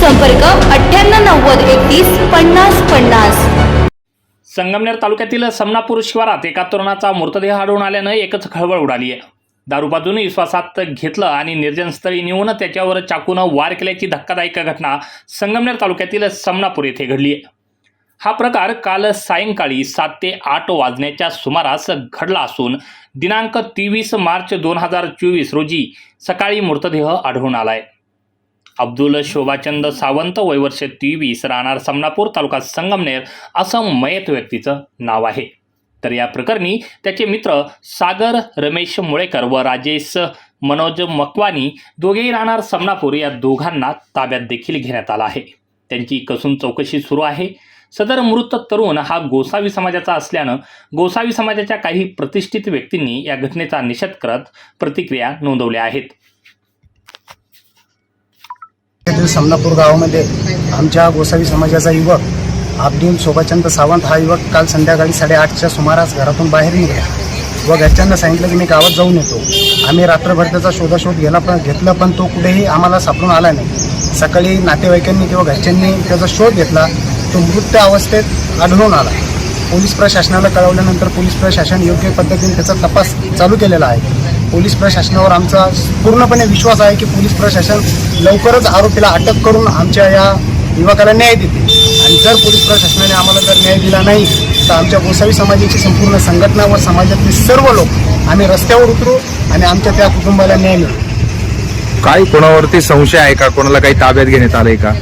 संपर्क अठ्ठ्याण्णव नव्वद एकतीस पन्नास पन्नास. संगमनेर तालुक्यातील समनापूर शिवारात एका तरुणाचा मृतदेह आढळून आल्यानं एकच खळबळ उडाली आहे. दारूपाजून विश्वासात घेतलं आणि निर्जनस्थळी नेऊन त्याच्यावर चाकूनं वार केल्याची धक्कादायक घटना संगमनेर तालुक्यातील समनापूर येथे घडली आहे. हा प्रकार काल सायंकाळी सात ते आठ वाजण्याच्या सुमारास घडला असून दिनांक तेवीस मार्च दोन हजार चोवीस रोजी सकाळी मृतदेह आढळून आलाय अब्दुल शोभाचंद सावंत वयवर्ष तेवीस राहणार समनापूर तालुका संगमनेर असं मयत व्यक्तीचं नाव आहे. तर या प्रकरणी त्याचे मित्र सागर रमेश मुळेकर व राजेश मनोज मकवानी दोघेही राहणार समनापूर या दोघांना ताब्यात देखील घेण्यात आला आहे. त्यांची कसून चौकशी सुरू आहे. सदर मृत तरुण हा गोसावी समाजाचा असल्यानं गोसावी समाजाच्या काही प्रतिष्ठित व्यक्तींनी या घटनेचा निषेध करत प्रतिक्रिया नोंदवल्या आहेत. समनापूर गावामध्ये आमच्या गोसावी समाजाचा युवक अब्दुल शोभाचंद सावंत हा युवक काल संध्याकाळी साडेआठच्या सुमारास घरातून बाहेर निघाला. व घरच्यांना सांगितलं की मी गावात जाऊन येतो. आम्ही रात्रभर त्याचा शोधाशोध गेला पण घेतला पण तो कुठेही आम्हाला सापडून आला नाही. सकाळी नातेवाईकांनी किंवा घरच्यांनी त्याचा शोध घेतला. तो मृत अवस्थेत आढळून आला. पोलीस प्रशासनाला कळवल्यानंतर पोलीस प्रशासन योग्य पद्धतीने त्याचा तपास चालू केलेला आहे. पोलीस प्रशासनावर आमचा पूर्णपणे विश्वास आहे की पोलीस प्रशासन लवकरच आरोपीला अटक करून आमच्या या युवकाला न्याय देते. आणि जर पोलीस प्रशासनाने आम्हाला जर न्याय दिला नाही तर आमच्या गोसावी समाजाची संपूर्ण संघटना व समाजातले सर्व लोक आम्ही रस्त्यावर उतरू आणि आमच्या त्या कुटुंबाला न्याय मिळू. काय कोणावरती संशय आहे का? कोणाला काही ताब्यात घेण्यात आलंय का?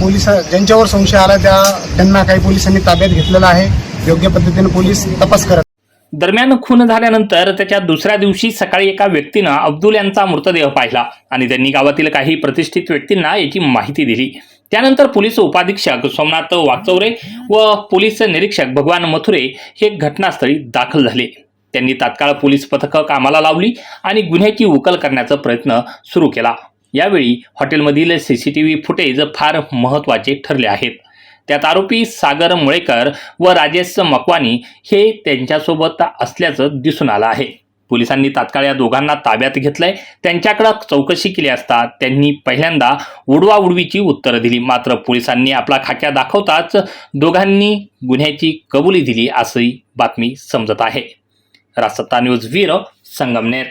पोलीस ज्यांच्यावर संशय आला त्या त्यांना काही पोलिसांनी ताब्यात घेतलेला आहे. योग्य पद्धतीने पोलीस तपास करत दरम्यान खून झाल्यानंतर त्याच्या दुसऱ्या दिवशी सकाळी एका व्यक्तीनं अब्दुल यांचा मृतदेह पाहिला आणि त्यांनी गावातील काही प्रतिष्ठित व्यक्तींना याची माहिती दिली. त्यानंतर पोलीस उपाधीक्षक सोमनाथ वाचवरे व पोलीस निरीक्षक भगवान मथुरे हे घटनास्थळी दाखल झाले. त्यांनी तात्काळ पोलीस पथकं कामाला लावली आणि गुन्ह्याची उकल करण्याचा प्रयत्न सुरू केला. यावेळी हॉटेलमधील C C T V footage फार महत्त्वाचे ठरले आहेत. त्यात आरोपी सागर मुळेकर व राजेश मकवानी हे त्यांच्यासोबत असल्याचं दिसून आलं आहे. पोलिसांनी तात्काळ या दोघांना ताब्यात घेतलंय. त्यांच्याकडे चौकशी केली असता त्यांनी पहिल्यांदा उडवा उडवीची उत्तरं दिली. मात्र पोलिसांनी आपला खाक्या दाखवताच दोघांनी गुन्ह्याची कबुली दिली असंही बातमी समजत आहे. Rasatta news bureau Sangamner.